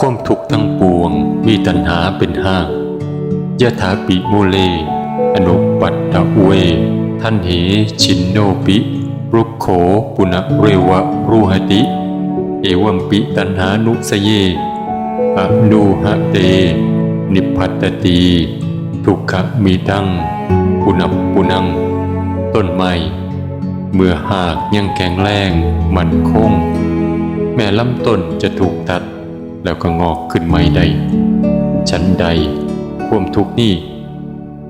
ความทุกข์ทั้งปวงมีตัณหาเป็นห้างยะถาปิโมเล อนุปัตตะเว ท่านเหชินโนปิรุกโขปุณเรวะรูหติ เอวัมปิตัณหานุสเยอนูหะเต นิพัตตี ทุกขมีดังปุณพปุนัง ต้นไม้เมื่อหากยังแข็งแรง มันคง แม้ลำต้นจะถูกตัด แล้วก็งอกขึ้นใหม่ใดฉันใดความทุกข์นี้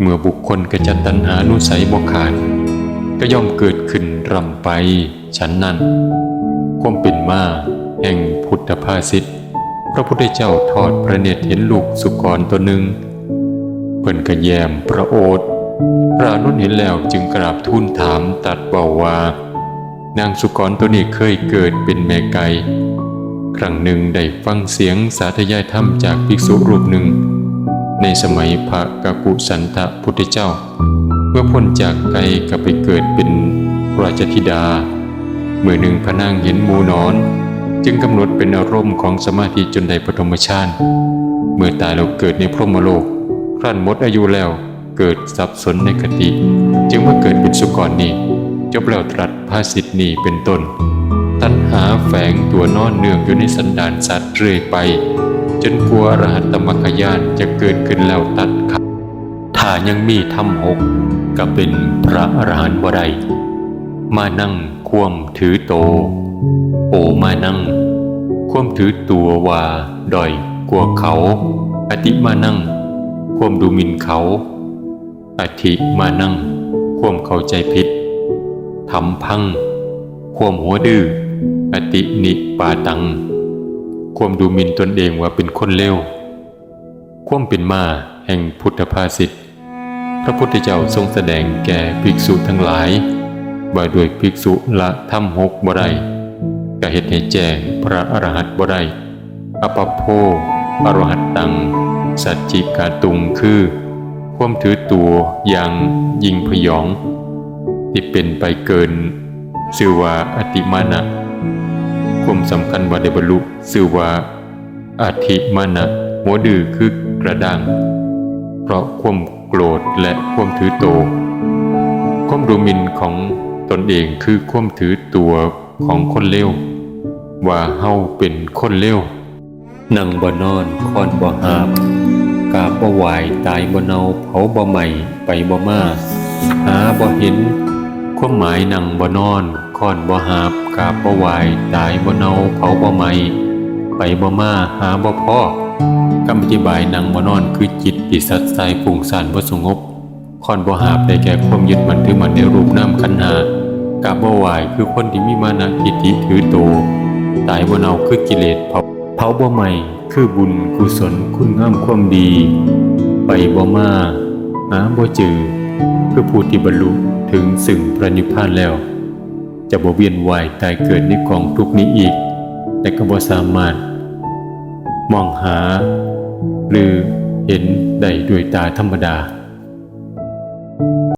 เมื่อบุคคลกระจัดตัณหานุสัยบ่ขาดก็ย่อมเกิดขึ้นรำไปฉันนั้นความเป็นมาแห่งพุทธภาษิตพระพุทธเจ้าทอดพระเนตรเห็นลูกสุกรตัวหนึ่งเพิ่นกระแยมพระโอษฐ์พระนุนเห็นแล้วจึงกราบทูลถามตัดเบาว่า นางสุกรตัวนี้เคยเกิดเป็นแม่ไก่ ครั้งหนึ่งได้ฟังเสียงสาธยายธรรมจากภิกษุรูปหนึ่ง ในสมัยพระกกุสันตะพุทธเจ้า เมื่อพ้นจากไก่ก็ไปเกิดเป็นราชธิดา เมื่อหนึ่งพระนางเห็นหมูนอน จึงกำหนดเป็นอารมณ์ของสมาธิจนได้ปฐมฌานเมื่อตายแล้วเกิดในพรหมโลกครั้นหมดอายุแล้วเกิดสับสนในคติ จึงมาเกิดเป็นสุกรนี้จบแล้วตรัสภาสิทธินี้เป็นต้น ตัณหาแฝงตัวนอนเนื่องอยู่ในสันดานสัตว์เรื่อยไป จนกลัวรหัตมรรคญาณจะเกิดขึ้นแล้วตัดขาดถ้ายังมีธรรมหกก็เป็นพระอรหันต์บ่ได้มานั่งควมถือโต โอมานั่ง ควมถือตัวว่าดอยกลัวเขา อติมานั่ง ควมดูหมินเขาอธิมานั่ง ควมเข้าใจผิดทำพัง ควมหัวดื้อ อตินิปาตัง ควมดูหมินตนเองว่าเป็นคนเลวควมเป็นมาแห่งพุทธภาษิตพระพุทธเจ้าทรงแสดงแก่ภิกษุทั้งหลายว่าด้วยภิกษุละธรรมหกบ่ได้กะเหตุให้แจ้งพระอรหันต์บ่ได้อปโพอรหัตตัง สัจจิกาตุงคือ ความถือตัวอย่างยิงพยอง ที่เป็นไปเกิน ชื่อว่าอติมานะ ความสำคัญว่าได้บรรลุชื่อว่าอธิมานะหัวดื้อคือกระดังเพราะความโกรธและความถือโตวความดูหมินของตนเองคือความถือตัวของคนเลวว่าเฮาเป็นคนเลวนั่งบ่นอนคอนบ่หาบกาบบ่ไหวายตายบ่เนาเผาบ่ใหม่ไปบ่มาหาบ่เห็นความหมายนั่งบ่นอนคอนบ่หาบ กาบบ่ไหวายตายบ่เนาเผาบ่ใหม่ไปบ่มาหาบ่พ่อคำอธิบายนังบ่นอนคือจิตที่สัดใสฟุ้งซ่านบ่สงบคอนบ่หาบได้แก่ความยึดมั่นถือมั่นในรูปนามขันหากาบบ่ไหวายคือคนที่มีมานะทิฏฐิถือโตวตายบ่เนาคือกิเลสเผาเผาบ่ใหม่คือบุญกุศลคุณงามความดี ไปบ่มาหาบ่เจอคือผู้ที่บรรลุถึงสึ่งพระนิพพานแล้ว จะบ่เวียนวายตายเกิดในกองทุกนี้อีก แต่ก็บ่สามารถ มองหา หรือเห็นได้ด้วยตาธรรมดา